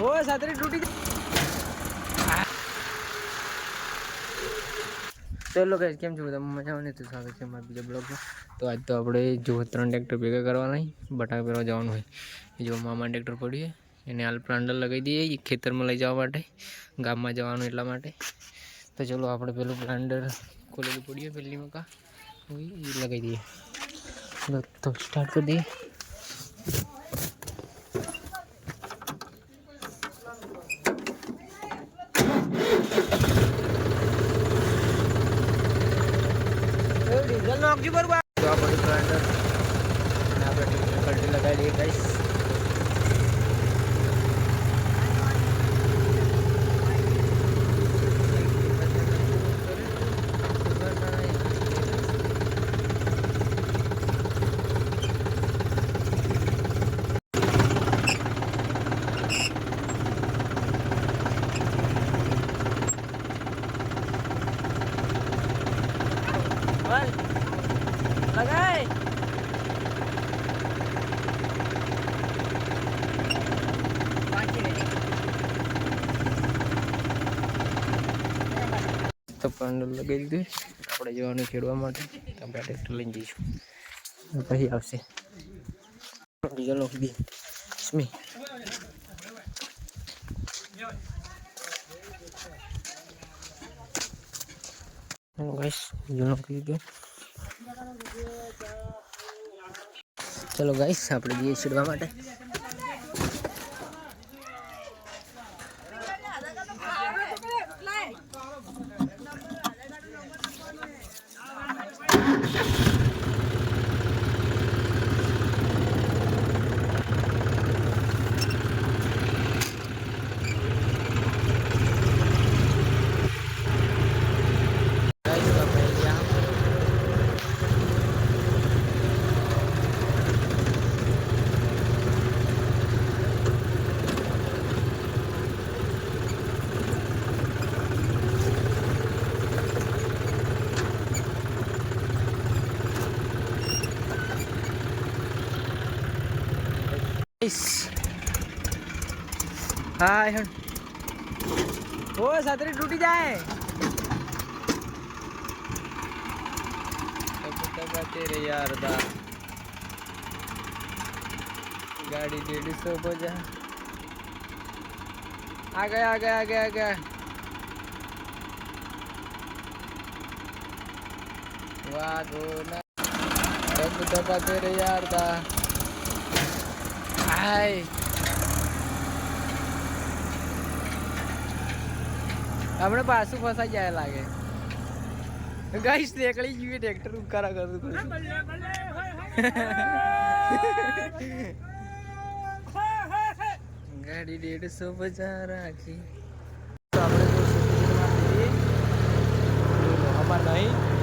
ઓ સાતરી તૂટી ચલો ગાઈસ કેમ છો બધા? મજામાં આવે તો સ્વાગત છે મારા બીજા બ્લોગમાં. તો આજ તો આપણે જો ત્રણ ટ્રેક્ટર ભેગા કરવાના બટાકા પહેરવા જવાનું હોય. જો મામા ટ્રેક્ટર પડીએ એને હાલ પ્લાન્ડર લગાવી દઈએ. ખેતરમાં લઈ જવા માટે. ગામમાં જવાનું એટલા માટે. તો ચલો આપણે પેલું પ્લાન્ડર ખોલેલું પડીએ પહેલી મકા. એ લગાવી દઈએ. તો- તો સ્ટાર્ટ કરી દઈએ. ડીઝલ નાખજો બરોબર તો આ બધું પ્લાન્ટર અને આપણે કલ્ટી લગાવી દઈએ ગાઈસ લગાય તો પાંડલ લગાવી દીધું આપણે જવાનું ખેડવા માટે તો આપણે ટ્રેક્ટર લઈને જઈશું અને પછી આવશે ડીઝલ નાખી દઈએ સ્મી ગાઈસ ડીઝલ નાખી દીધું ચલો ગાઈસ આપણે જઈએ છેડવા માટે guys. सतरी टूट जाए। तो तेरे यार दा। गाड़ी डेढ़ सौ बजा। आ गया आ गया आ गया आ गया। वाह दो ना। तो तेरे यार दा। હાય હમણાં પાછું ફસાઈ જાય લાગે ગાઈસ નીકળી ગયું ટ્રેક્ટર ઉકારા કરું કરું ગાડી દેડસો બજા રાખી તો આપણે જઈએ. નહીં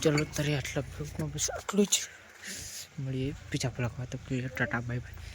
ચલો તારે આટલા બ્લોગમાં બસ આટલું જ. મળીએ બીજા બ્લોગમાં તો ટાટા બાય બાય